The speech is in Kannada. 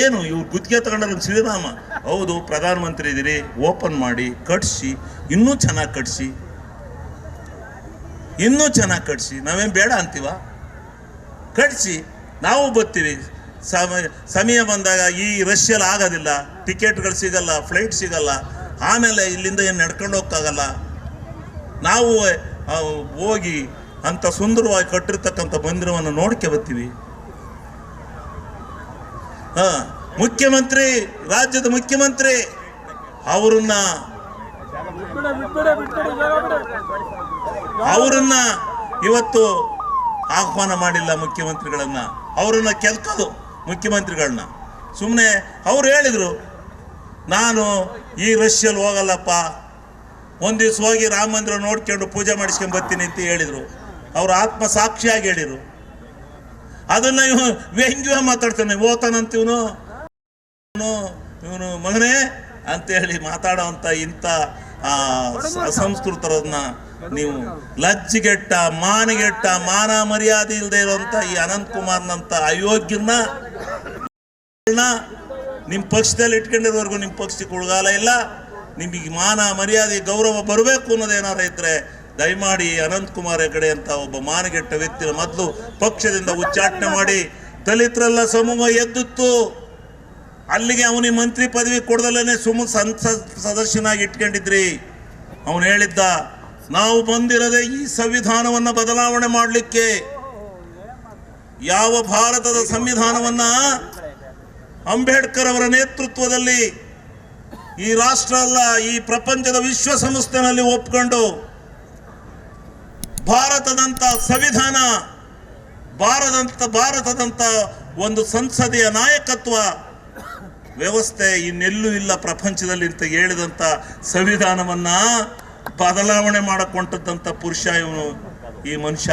ಏನು ಇವ್ರು ಗುತ್ತಿಗೆ ತಗೊಂಡ್ರೆ ಶ್ರೀರಾಮ. ಹೌದು, ಪ್ರಧಾನಮಂತ್ರಿ ಇದ್ದೀರಿ ಓಪನ್ ಮಾಡಿ, ಕಟ್ಸಿ, ಇನ್ನೂ ಚೆನ್ನಾಗಿ ಕಟ್ಸಿ. ಇನ್ನೂ ಚೆನ್ನಾಗಿ ಕಟ್ಸಿ. ನಾವೇನು ಬೇಡ ಅಂತೀವ? ಕಟ್ಸಿ, ನಾವು ಬರ್ತೀವಿ. ಸಮಯ ಬಂದಾಗ ಈ ರಷ್ಯಲ್ಲಿ ಆಗೋದಿಲ್ಲ ಟಿಕೆಟ್ಗಳು ಸಿಗಲ್ಲ, ಫ್ಲೈಟ್ ಸಿಗಲ್ಲ. ಆಮೇಲೆ ಇಲ್ಲಿಂದ ಏನು ನಡ್ಕೊಂಡು ಹೋಗ್ತಾಗಲ್ಲ ನಾವು ಹೋಗಿ, ಅಂತ ಸುಂದರವಾಗಿ ಕಟ್ಟಿರ್ತಕ್ಕಂಥ ಮಂದಿರವನ್ನು ನೋಡ್ಕೆ ಬರ್ತೀವಿ. ಮುಖ್ಯಮಂತ್ರಿ, ರಾಜ್ಯದ ಮುಖ್ಯಮಂತ್ರಿ, ಅವರನ್ನ ಅವರನ್ನ ಇವತ್ತು ಆಹ್ವಾನ ಮಾಡಿಲ್ಲ ಮುಖ್ಯಮಂತ್ರಿಗಳನ್ನ. ಅವರನ್ನ ಕೆಲ್ಕೋದು ಮುಖ್ಯಮಂತ್ರಿಗಳನ್ನ. ಸುಮ್ಮನೆ ಅವ್ರು ಹೇಳಿದ್ರು, ನಾನು ಈ ರಷ್ಯಲ್ಲಿ ಹೋಗಲ್ಲಪ್ಪ. ಒಂದು ದಿವ್ಸ ಹೋಗಿ ರಾಮ ಮಂದಿರ ನೋಡ್ಕೊಂಡು ಪೂಜೆ ಮಾಡಿಸ್ಕೊಂಡು ಬರ್ತೀನಿ ಅಂತ ಹೇಳಿದರು. ಅವ್ರ ಆತ್ಮ ಸಾಕ್ಷಿಯಾಗಿ ಹೇಳಿದ್ರು. ಅದನ್ನ ಇವ ವ್ಯಂಗ್ಯ ಮಾತಾಡ್ತಾನೆ, ಓತಾನಂತ ಇವನು ಇವನು ಮಗನೇ ಅಂತೇಳಿ ಅಂತ ಇಂಥ ಅಸಂಸ್ಕೃತರನ್ನ ನೀವು ಲಜ್ಜಿಗೆಟ್ಟ, ಮಾನಗೆಟ್ಟ, ಮಾನ ಮರ್ಯಾದೆ ಇಲ್ಲದೆ ಇರುವಂತ ಈ ಅನಂತ್ ಕುಮಾರ್ನಂತ ಅಯೋಗ್ಯನ ನಿಮ್ಮ ಪಕ್ಷದಲ್ಲಿ ಇಟ್ಕೊಂಡಿರೋವರೆಗೂ ನಿಮ್ಮ ಪಕ್ಷಕ್ಕೆ ಉಳ್ಗಾಲ ಇಲ್ಲ. ನಿಮಗೆ ಮಾನ ಮರ್ಯಾದೆ, ಗೌರವ ಬರಬೇಕು ಅನ್ನೋದೇನಾರ ಇದ್ರೆ ದಯಮಾಡಿ ಅನಂತ್ ಕುಮಾರ್ ಹೆಗಡೆ ಅಂತ ಒಬ್ಬ ಮಾನಗೆಟ್ಟ ವ್ಯಕ್ತಿಯ ಮೊದಲು ಪಕ್ಷದಿಂದ ಉಚ್ಚಾಟನೆ ಮಾಡಿ, ದಲಿತರೆಲ್ಲ ಸಮೂಹ ಎದ್ದಿತ್ತು. ಅಲ್ಲಿಗೆ ಅವನಿಗೆ ಮಂತ್ರಿ ಪದವಿ ಕೊಡದಲ್ಲೇ ಸುಮ್ಮ ಸಂಸತ್ ಸದಸ್ಯನಾಗಿ ಇಟ್ಕೊಂಡಿದ್ರಿ. ಅವನು ಹೇಳಿದ್ದ, ನಾವು ಬಂದಿರದೆ ಈ ಸಂವಿಧಾನವನ್ನು ಬದಲಾವಣೆ ಮಾಡಲಿಕ್ಕೆ. ಯಾವ ಭಾರತದ ಸಂವಿಧಾನವನ್ನ ಅಂಬೇಡ್ಕರ್ ಅವರ ನೇತೃತ್ವದಲ್ಲಿ ಈ ರಾಷ್ಟ್ರ ಅಲ್ಲ, ಈ ಪ್ರಪಂಚದ ವಿಶ್ವಸಂಸ್ಥೆನಲ್ಲಿ ಒಪ್ಕೊಂಡು ಭಾರತದಂತ ಸಂವಿಧಾನ, ಭಾರತದಂತ ಭಾರತದಂತ ಒಂದು ಸಂಸದೀಯ ನಾಯಕತ್ವ ವ್ಯವಸ್ಥೆ ಇನ್ನೆಲ್ಲೂ ಇಲ್ಲ ಪ್ರಪಂಚದಲ್ಲಿ ಅಂತ ಹೇಳಿದಂತ ಸಂವಿಧಾನವನ್ನ ಬದಲಾವಣೆ ಮಾಡಕೊಂಟದ್ದಂತ ಪುರುಷ ಇವನು ಈ ಮನುಷ್ಯ.